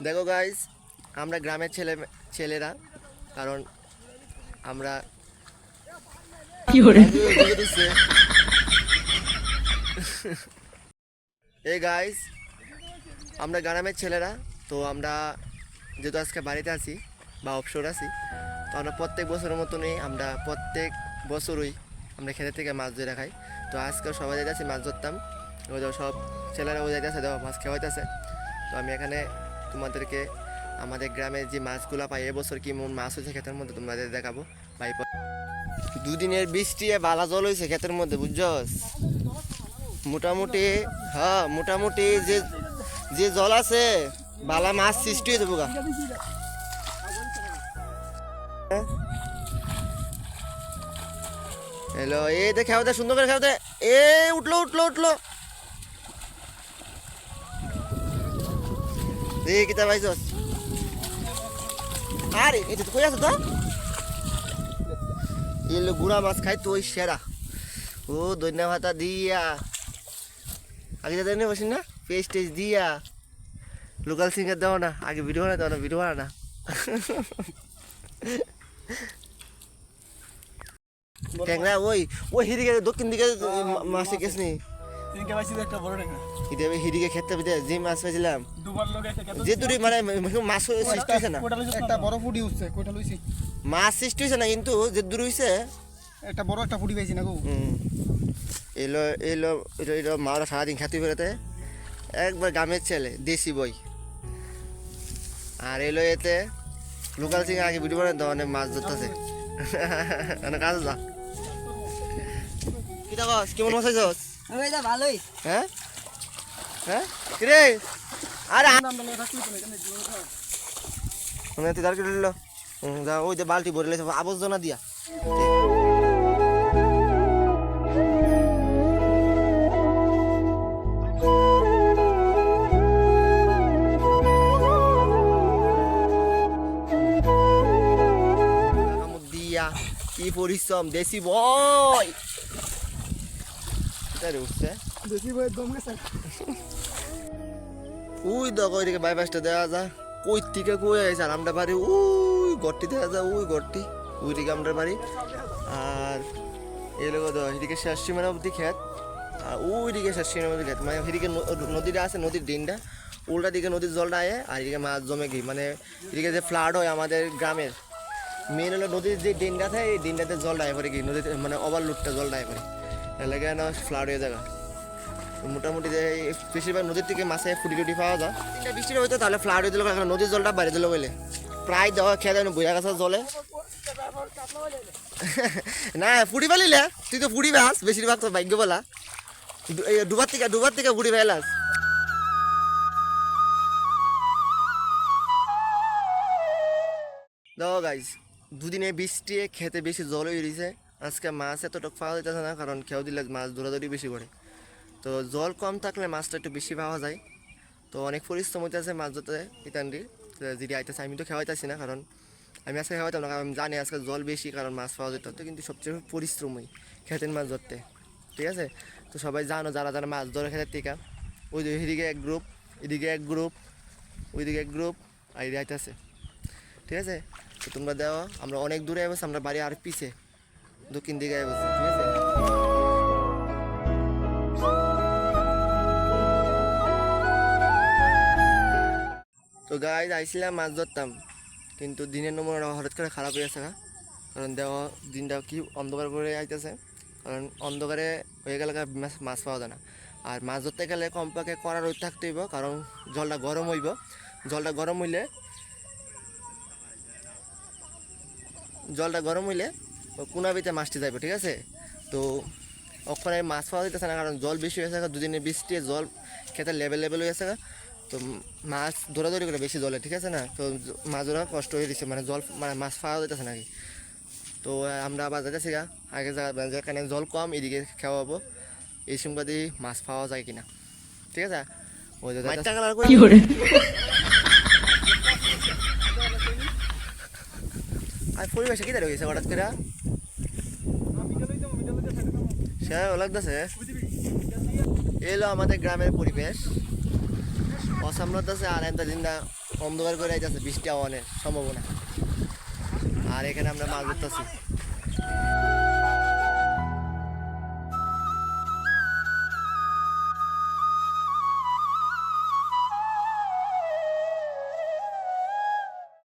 দেখো গাইস আমরা গ্রামের ছেলে ছেলেরা কারণ আমরা। এই গাইস আমরা গ্রামের ছেলেরা তো আমরা যেহেতু আজকে বাড়িতে আছি বা অবসর আছি তো আমরা প্রত্যেক বছরের মতনই আমরা প্রত্যেক বছরই আমরা খেতে থেকে মাছ ধরে খাই তো আজকে সবাই যাইতেছি মাছ ধরতাম ওই সব ছেলেরা ওই যাইতেছে দেখো মাছ খাওয়াইতেছে তো আমি এখানে তোমাদেরকে আমাদের গ্রামে যে মাছগুলো পাই এবছর কি মন মাছ হয়েছে ক্ষেতের মধ্যে তোমাদের দেখাবো? ভাই দুদিনের বৃষ্টি বালা জল হয়েছে ক্ষেতের মধ্যে, বুঝছস? মোটামুটি হ্যাঁ মোটামুটি যে যে জল আছে, বালা মাছ সৃষ্টি হয়ে যাব হ্যালো, এই দে খেয়াও দে সুন্দর করে খেয়াও দে এ উঠল উঠল উঠল। গুড়া মাছ খাই তো ওই সেরা ও দৈন্য ভাতা দিয়া। আগে যাতে নিয়ে না? পেস্ট টেস্ট দিয়া। লোকাল সিঙ্গার দাও না। আগে ভিডিও দাও না ভিডিও না। ট্যাংরা ওই ওই হিদিকে দক্ষিণ দিকে মাছ গেছ নি? তিনকে পাইছি একটা বড় ট্যাংরা হিদে হিদিকে খেতে পেতে যে মাছ পাইছিলাম দুবার লোকে একটা কেতো যে দূরে মানে মাছ সৃষ্টি হয়েছে না? কোটা একটা বড় ফুটি উঠছে লইছি। মাছ সৃষ্টি হয়েছে না কিন্তু যে দূর হয়েছে একটা বড় একটা ফুটি পাইছি না গো। হুম। এলো এলো এলো মারা সারাদিন খাতি বেরোতে একবার গ্রামের ছেলে দেশি বই। আর এলো এতে লোকাল সিং আগে ভিডিও বানাতে অনেক মাছ ধরতেছে। অনেক কাজ যা কি দেখস কেমন মাছ দা ভালোই। হ্যাঁ? হ্যাঁ? কিরে? আরে ওই যে ভরে লেছে, আবর্জনা দিয়া। কি পরিশ্রম, দেশি বয় কোথায় উঠছে। বেশি বই দম গেছে? ওই দেখো ওইদিকে বাইপাসটা দেওয়া যা। কই থেকে কই আছে আর আমরা বাড়ি ওই গড়টি দেওয়া যায় ওই গড়টি ওইদিকে আমরা বাড়ি। আর এই লোক তো এদিকে শেষ সীমানা অব্দি খেত আর ওইদিকে শেষ সীমানা অব্দি খেত মানে এদিকে নদীটা আছে নদীর দিনটা উল্টা দিকে নদীর জলটা আয়ে আর এদিকে মাছ জমে গিয়ে। মানে এদিকে যে ফ্লাড হয় আমাদের গ্রামের মেন হলো নদীর যে ডিনটা থাকে এই ডিনটাতে জলটা আয় পড়ে কি নদীতে মানে ওভারলোডটা জলটা আয় পড়ে। এলাকা না ফ্লাড হয়ে জায়গা মোটামুটি যে বেশিরভাগ নদীর থেকে মাছে ফুটি টুটি পাওয়া যায়। এটা বৃষ্টিটা হইতো তাহলে ফ্লাড হয়ে দিল নদীর জলটা বাইরে দিল বলে প্রায় দেওয়া খেয়ে দেয় বইয়া গাছের জলে। না, ফুটি পালিলে তুই তো ফুটি পাস বেশিরভাগ তো ভাগ্য বলা। ডুবার থেকে ডুবার থেকে ফুটি পাইলাস দেখো গাইজ দুদিনে বৃষ্টি, খেতে বেশি জল হয়ে রয়েছে আজকে মাছ এতটুকু পাওয়া যাইতেছে না, কারণ খেয়েও দিলে মাছ দৌড়াদৌড়ি বেশি করে। তো জল কম থাকলে মাছটা একটু বেশি পাওয়া যায়। তো অনেক পরিশ্রম হইতেছে মাছ ধরতে ইতান্ডির যদি আইতেছে, আমি তো খাওয়াইতেছি না, কারণ আমি আজকে খাওয়াইতাম না, কারণ আমি জানি আজকে জল বেশি, কারণ মাছ পাওয়া যেত। তো কিন্তু সবচেয়ে পরিশ্রমই খেতের মাছ ধরতে। ঠিক আছে? তো সবাই জানো, যারা যারা মাছ ধরে খেতে টিকা। ওই এদিকে এক গ্রুপ এদিকে এক গ্রুপ ওইদিকে এক গ্রুপ আর এদিকে আইতেছে। ঠিক আছে? তো তোমরা দেওয়া আমরা অনেক দূরে আমরা বাড়ি আর পিছে। দক্ষিণ দিকে আসছি ঠিক আছে? তো গাই আইছিলাম, মাছ ধরতাম। কিন্তু দিনের নমুনা হঠাৎ করে খারাপ হয়ে গেছে গা। কারণ দেওয়া দিনটা কি অন্ধকার করে আইতেছে। কারণ অন্ধকারে হয়ে গেলে মাছ মাছ পাওয়া যায় না। আর মাছ ধরতে গেলে কমপক্ষে কড়া রোদ থাকতে হইব কারণ জলটা গরম হইব। জলটা গরম হইলে, জলটা গরম হইলে কোনাবিতে মাছটি যাবে ঠিক আছে? তো ওখানে মাছ পাওয়া যেতেছে না কারণ জল বেশি হয়েছে দুদিনে বৃষ্টি জল খেতে লেভেল লেভেল হয়ে গেছে তো মাছ দৌড়াদৌড়ি করে বেশি জলে ঠিক আছে না? তো মাছ ধরা কষ্ট হয়ে দিচ্ছে মানে জল মানে মাছ পাওয়া যেতেছে নাকি তো আমরা আবার যাইতেছি গা। আগে যা- যেখানে জল কম এদিকে খাওয়াবো। এই সময় দিয়ে মাছ পাওয়া যায় কিনা ঠিক আছে? ওই কালার করে? আর পরিবেশে কি দাঁড়িয়ে গেছে হঠাৎ করে? সে লাগতেছে। এলো আমাদের গ্রামের পরিবেশ। অসামরত আছে আর একটা দিনটা অন্ধকার করে যাচ্ছে বৃষ্টি আওয়ানের সম্ভাবনা। আর এখানে আমরা মাছ ধরতেছি।